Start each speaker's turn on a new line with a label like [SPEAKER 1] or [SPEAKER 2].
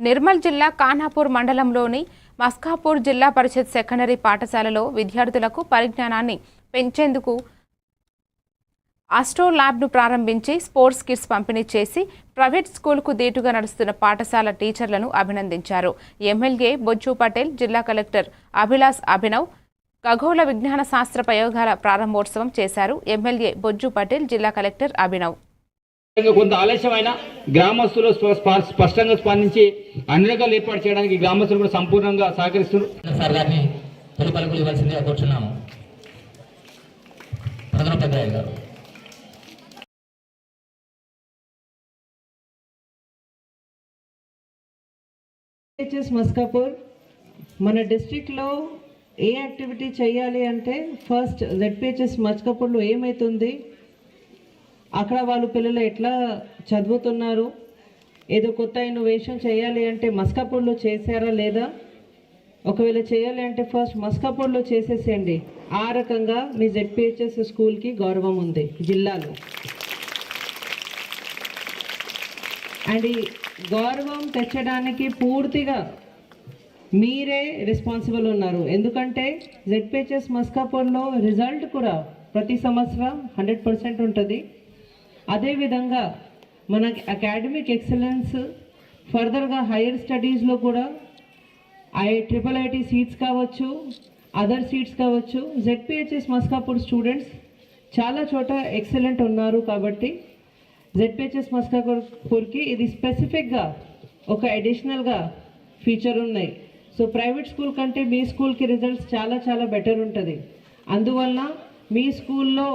[SPEAKER 1] నిర్మల్ జిల్లా కాన్హాపూర్ మండలంలోని మస్కాపూర్ జిల్లా పరిషత్ సెకండరీ పాఠశాలలో విద్యార్థులకు పరిజ్ఞానాన్ని పెంచేందుకు ఆస్ట్రో ల్యాబ్ను ప్రారంభించి స్పోర్ట్స్ కిట్స్ పంపిణీ చేసి ప్రైవేట్ స్కూల్కు దీటుగా నడుస్తున్న పాఠశాల టీచర్లను అభినందించారు. ఎమ్మెల్యే బొజ్జు పటేల్ జిల్లా కలెక్టర్ అభిలాష్ అభినవ్ ఖగోళ విజ్ఞాన శాస్త్ర ప్రయోగాల ప్రారంభోత్సవం చేశారు. ఎమ్మెల్యే బొజ్జు పటేల్ జిల్లా కలెక్టర్ అభినవ్.
[SPEAKER 2] కొంత ఆలస్యమైన గ్రామస్తులు స్పష్టంగా స్పందించి అన్ని రకాలు ఏర్పాటు చేయడానికి గ్రామస్తులు కూడా సంపూర్ణంగా సహకరిస్తున్నారు.
[SPEAKER 3] సార్ గారిని తొలి పలుకులు ఇవ్వాల్సిందిగా కూర్చున్నాము. ప్రధాన పెద్దయ్య గారు.
[SPEAKER 4] హెచ్ఎస్ మస్కాపూర్ మన డిస్ట్రిక్ట్లో ఏ యాక్టివిటీ చేయాలి అంటే ఫస్ట్ జెడ్పిహెచ్ఎస్ మస్కాపూర్లో ఏమవుతుంది అక్కడ వాళ్ళు పిల్లలు ఎట్లా చదువుతున్నారు? ఏదో కొత్త ఇన్నోవేషన్ చేయాలి అంటే మస్కాపూర్లో చేశారా లేదా? ఒకవేళ చేయాలి అంటే ఫస్ట్ మస్కాపూర్లో చేసేసేయండి. ఆ రకంగా మీ జెడ్పిహెచ్ఎస్ స్కూల్కి గౌరవం ఉంది జిల్లాలో. అండ్ ఈ గౌరవం తెచ్చడానికి పూర్తిగా మీరే రెస్పాన్సిబుల్ ఉన్నారు. ఎందుకంటే జెడ్పిహెచ్ఎస్ మస్కాపూర్లో రిజల్ట్ కూడా ప్రతి సంవత్సరం హండ్రెడ్ పర్సెంట్ ఉంటుంది. అదేవిధంగా మన అకాడమిక్ ఎక్సలెన్స్ ఫర్దర్గా హైయర్ స్టడీస్లో కూడా ఐ ట్రిపుల్ ఐటీ సీట్స్ కావచ్చు అదర్ సీట్స్ కావచ్చు జెడ్పిహెచ్ఎస్ మస్కాపూర్ స్టూడెంట్స్ చాలా చోట ఎక్సలెంట్ ఉన్నారు కాబట్టి జెడ్పిహెచ్ఎస్ మస్కాపూర్కి ఇది స్పెసిఫిక్గా ఒక అడిషనల్గా ఫీచర్ ఉన్నాయి. సో ప్రైవేట్ స్కూల్ కంటే మీ స్కూల్కి రిజల్ట్స్ చాలా చాలా బెటర్ ఉంటుంది. అందువల్ల మీ స్కూల్లో